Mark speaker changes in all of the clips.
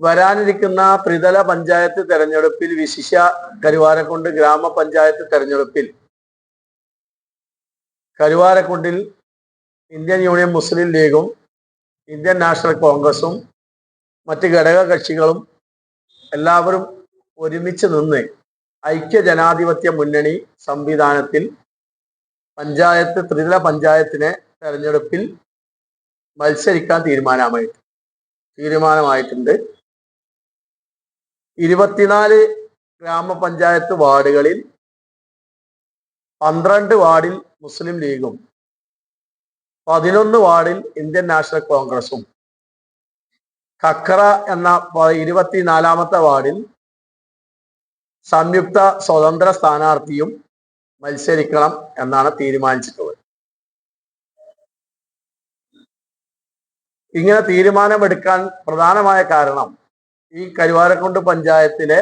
Speaker 1: വരാനിരിക്കുന്ന ത്രിതല പഞ്ചായത്ത് തെരഞ്ഞെടുപ്പിൽ വിശിഷ കരുവാരക്കുണ്ട് ഗ്രാമപഞ്ചായത്ത് തെരഞ്ഞെടുപ്പിൽ. കരുവാരക്കുണ്ടിൽ ഇന്ത്യൻ യൂണിയൻ മുസ്ലിം ലീഗും ഇന്ത്യൻ നാഷണൽ കോൺഗ്രസും മറ്റ് ഘടക കക്ഷികളും എല്ലാവരും ഒരുമിച്ച് നിന്ന് ഐക്യ ജനാധിപത്യ മുന്നണി സംവിധാനത്തിൽ പഞ്ചായത്ത് ത്രിതല പഞ്ചായത്തിനെ തെരഞ്ഞെടുപ്പിൽ മത്സരിക്കാൻ തീരുമാനമായിട്ട് തീരുമാനമായിട്ടുണ്ട്. ഇരുപത്തിനാല് ഗ്രാമപഞ്ചായത്ത് വാർഡുകളിൽ പന്ത്രണ്ട് വാർഡിൽ മുസ്ലിം ലീഗും പതിനൊന്ന് വാർഡിൽ ഇന്ത്യൻ നാഷണൽ കോൺഗ്രസും. കക്കറ എന്ന ഇരുപത്തിനാലാമത്തെ വാർഡിൽ സംയുക്ത സ്വതന്ത്ര സ്ഥാനാർത്ഥിയും മത്സരിക്കണം എന്നാണ് തീരുമാനിച്ചിട്ടുള്ളത്. ഇങ്ങനെ തീരുമാനമെടുക്കാൻ പ്രധാനമായ കാരണം ഈ കരുവാരക്കുണ്ട് പഞ്ചായത്തിലെ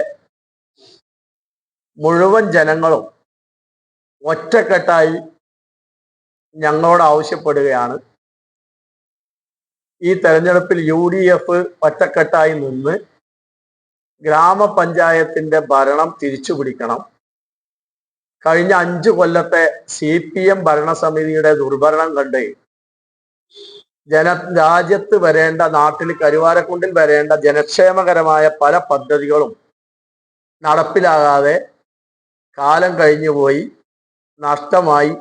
Speaker 1: മുഴുവൻ ജനങ്ങളും ഒറ്റക്കെട്ടായി ഞങ്ങളോട് ആവശ്യപ്പെടുകയാണ്. ഈ തെരഞ്ഞെടുപ്പിൽ യു ഡി എഫ് ഒറ്റക്കെട്ടായി നിന്ന് ഗ്രാമപഞ്ചായത്തിന്റെ ഭരണം തിരിച്ചു പിടിക്കണം. കഴിഞ്ഞ അഞ്ചു കൊല്ലത്തെ സി പി എം ഭരണസമിതിയുടെ ദുർഭരണം കണ്ട് ജന രാജ്യത്ത് വരേണ്ട നാട്ടിൽ കരുവാരക്കുണ്ടിൽ വരേണ്ട ജനക്ഷേമകരമായ പല പദ്ധതികളും നടപ്പിലാകാതെ കാലം കഴിഞ്ഞുപോയി നഷ്ടമായി.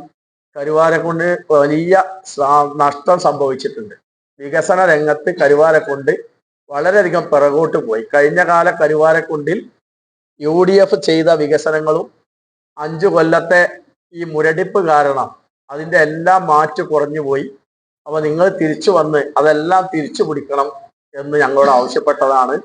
Speaker 1: കരുവാരക്കുണ്ട് വലിയ നഷ്ടം സംഭവിച്ചിട്ടുണ്ട്. വികസന രംഗത്ത് കരുവാരക്കുണ്ട് വളരെയധികം പിറകോട്ട് പോയി. കഴിഞ്ഞ കാല കരുവാരക്കുണ്ടിൽ യു ഡി എഫ് ചെയ്ത വികസനങ്ങളും അഞ്ചു കൊല്ലത്തെ ഈ മുരടിപ്പ് കാരണം അതിന്റെ എല്ലാം മാറ്റു കുറഞ്ഞു പോയി. അപ്പൊ നിങ്ങൾ തിരിച്ചു വന്ന് അതെല്ലാം തിരിച്ചു പിടിക്കണം എന്ന് ഞങ്ങളോട് ആവശ്യപ്പെട്ടതാണ്.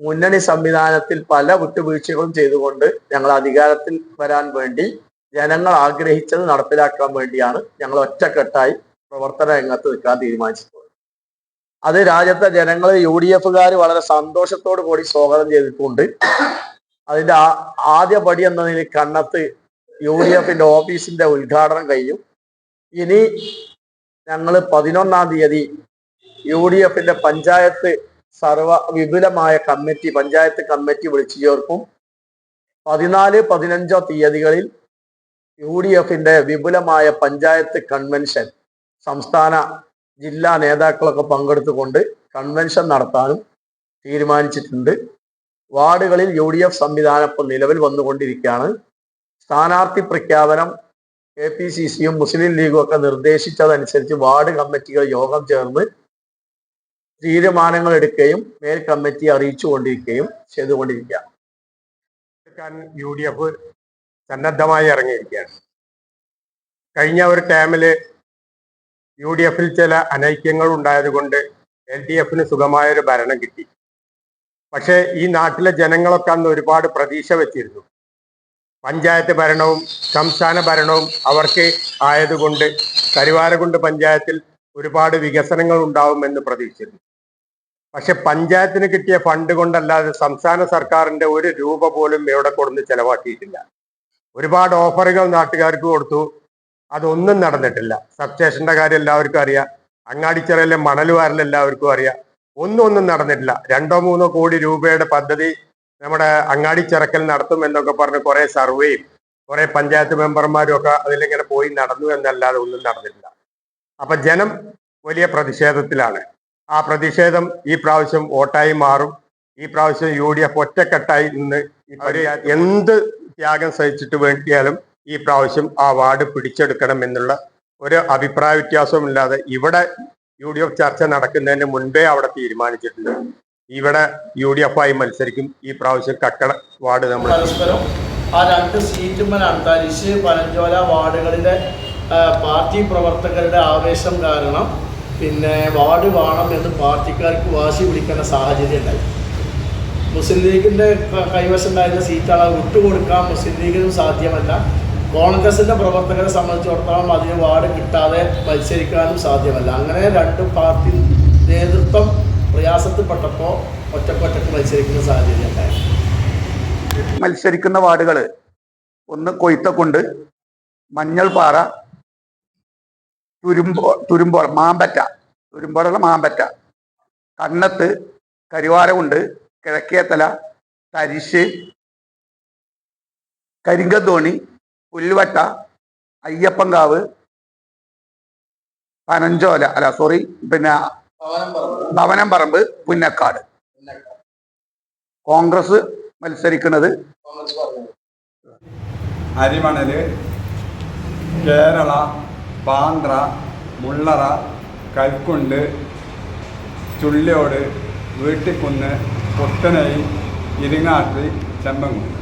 Speaker 1: മുന്നണി സംവിധാനത്തിൽ പല വിട്ടുവീഴ്ചകളും ചെയ്തുകൊണ്ട് ഞങ്ങൾ അധികാരത്തിൽ വരാൻ വേണ്ടി ജനങ്ങൾ ആഗ്രഹിച്ചത് നടപ്പിലാക്കാൻ വേണ്ടിയാണ് ഞങ്ങൾ ഒറ്റക്കെട്ടായി പ്രവർത്തന രംഗത്ത് നിൽക്കാൻ തീരുമാനിച്ചിട്ടുള്ളത്. അത് രാജ്യത്തെ ജനങ്ങൾ യു ഡി എഫുകാർ വളരെ സന്തോഷത്തോടു കൂടി സ്വാഗതം ചെയ്തിട്ടുണ്ട്. അതിന്റെ ആദ്യ പടി എന്ന നിലയിൽ കണ്ണത്ത് യു ഡി എഫിന്റെ ഓഫീസിന്റെ ഉദ്ഘാടനം കഴിഞ്ഞു. ഇനി ഞങ്ങൾ പതിനൊന്നാം തീയതി യു ഡി എഫിന്റെ പഞ്ചായത്ത് സർവ വിപുലമായ കമ്മിറ്റി പഞ്ചായത്ത് കമ്മിറ്റി വിളിച്ചു ചേർക്കും. പതിനാല് പതിനഞ്ചോ തീയതികളിൽ യു ഡി എഫിന്റെ വിപുലമായ പഞ്ചായത്ത് കൺവെൻഷൻ സംസ്ഥാന ജില്ലാ നേതാക്കളൊക്കെ പങ്കെടുത്തുകൊണ്ട് കൺവെൻഷൻ നടത്താനും തീരുമാനിച്ചിട്ടുണ്ട്. വാർഡുകളിൽ യു ഡി എഫ് സംവിധാനം ഇപ്പോൾ നിലവിൽ വന്നുകൊണ്ടിരിക്കുകയാണ്. സ്ഥാനാർത്ഥി പ്രഖ്യാപനം എ പി സി സിയും മുസ്ലിം ലീഗും ഒക്കെ നിർദ്ദേശിച്ചതനുസരിച്ച് വാർഡ് കമ്മിറ്റികൾ യോഗം ചേർന്ന് തീരുമാനങ്ങൾ എടുക്കുകയും മേൽ കമ്മിറ്റി അറിയിച്ചു കൊണ്ടിരിക്കുകയും ചെയ്തുകൊണ്ടിരിക്കുക.
Speaker 2: എടുക്കാൻ യു ഡി എഫ് സന്നദ്ധമായി ഇറങ്ങിയിരിക്കുകയാണ്. കഴിഞ്ഞ ഒരു ടൈമിൽ യു ഡി എഫിൽ ചില അനൈക്യങ്ങൾ ഉണ്ടായതുകൊണ്ട് എൽ ഡി എഫിന് സുഖമായൊരു ഭരണം കിട്ടി. പക്ഷേ ഈ നാട്ടിലെ ജനങ്ങളൊക്കെ അന്ന് ഒരുപാട് പ്രതീക്ഷ വെച്ചിരുന്നു. പഞ്ചായത്ത് ഭരണവും സംസ്ഥാന ഭരണവും അവർക്ക് ആയതുകൊണ്ട് കരുവാരകുണ്ട് പഞ്ചായത്തിൽ ഒരുപാട് വികസനങ്ങൾ ഉണ്ടാവുമെന്ന് പ്രതീക്ഷിച്ചിരുന്നു പക്ഷെ പഞ്ചായത്തിന് കിട്ടിയ ഫണ്ട് കൊണ്ടല്ലാതെ സംസ്ഥാന സർക്കാരിന്റെ ഒരു രൂപ പോലും ഇവിടെ കൊടുന്ന് ചെലവാക്കിയിട്ടില്ല. ഒരുപാട് ഓഫറുകൾ നാട്ടുകാർക്ക് കൊടുത്തു. അതൊന്നും നടന്നിട്ടില്ല. സബ്സ്റ്റേഷന്റെ കാര്യം എല്ലാവർക്കും അറിയാം. അങ്ങാടിച്ചിറയിലെ മണൽ എല്ലാവർക്കും അറിയാം. ഒന്നും ഒന്നും നടന്നിട്ടില്ല. രണ്ടോ മൂന്നോ കോടി രൂപയുടെ പദ്ധതി നമ്മുടെ അങ്ങാടി ചിറക്കൽ നടത്തും എന്നൊക്കെ പറഞ്ഞ് കുറെ സർവേയും കുറെ പഞ്ചായത്ത് മെമ്പർമാരും ഒക്കെ അതിലിങ്ങനെ പോയി നടന്നു എന്നല്ലാതെ ഒന്നും നടന്നിട്ടില്ല. അപ്പൊ ജനം വലിയ പ്രതിഷേധത്തിലാണ്. ആ പ്രതിഷേധം ഈ പ്രാവശ്യം വോട്ടായി മാറും. ഈ പ്രാവശ്യം യു ഡി എഫ് ഒറ്റക്കെട്ടായി നിന്ന് എന്ത് ത്യാഗം സഹിച്ചിട്ട് വേണ്ടിയാലും ഈ പ്രാവശ്യം ആ വാർഡ് പിടിച്ചെടുക്കണം എന്നുള്ള ഒരു അഭിപ്രായ വ്യത്യാസവുമില്ലാതെ ഇവിടെ യു ഡി എഫ് ചർച്ച നടക്കുന്നതിന് മുൻപേ അവിടെ തീരുമാനിച്ചിട്ടുണ്ട്. ഇവിടെ യു ഡി എഫ് ആയി മത്സരിക്കും. ഈ പ്രാവശ്യം കക്കട വാർഡ് നമ്മൾ
Speaker 3: പരസ്പരം ആ രണ്ട് സീറ്റുമ്മലാണ് തരിശ് പനഞ്ചോല വാർഡുകളിലെ പാർട്ടി പ്രവർത്തകരുടെ ആവേശം കാരണം പിന്നെ വാർഡ് വേണം എന്ന് പാർട്ടിക്കാർക്ക് വാശി പിടിക്കുന്ന സാഹചര്യം ഉണ്ടായി. മുസ്ലിം ലീഗിന്റെ ക- കൈവശം ഉണ്ടായിരുന്ന സീറ്റാണ് വിട്ടുകൊടുക്കാൻ മുസ്ലിം ലീഗിനും സാധ്യമല്ല. കോൺഗ്രസിന്റെ പ്രവർത്തകരെ സംബന്ധിച്ചിടത്തോളം അതിന് വാർഡ് കിട്ടാതെ മത്സരിക്കാനും സാധ്യമല്ല. അങ്ങനെ രണ്ട് പാർട്ടി നേതൃത്വം പ്രയാസത്തിൽപ്പെട്ടപ്പോൾ ഒറ്റക്കൊറ്റക്ക് മത്സരിക്കുന്ന സാഹചര്യം ഒന്ന്
Speaker 4: മത്സരിക്കുന്ന വാർഡുകൾ ഒന്ന് കൊയ്ത്തക്കുണ്ട് മഞ്ഞൾപാറ തുരുമ്പോ തുരുമ്പോ മാമ്പറ്റ തുരുമ്പോടുള്ള മാമ്പറ്റ കണ്ണത്ത് കരിവാരമുണ്ട് കിഴക്കേത്തല തരിശ് കരിങ്കത്തോണി പുല്ലുവട്ട അയ്യപ്പങ്കാവ് പനഞ്ചോല അല്ല സോറി പിന്നെ ഭവനം പറമ്പ് പുന്നക്കാട്. കോൺഗ്രസ് മത്സരിക്കുന്നത്
Speaker 5: അരിമണൽ കേരള പാന്ത്ര മുള്ളറ കൽക്കുണ്ട് ചുള്ളിയോട് വീട്ടിക്കുന്ന് പുത്തനൈ ഇരിങ്ങാട്ടി ചെമ്പങ്കുന്ന്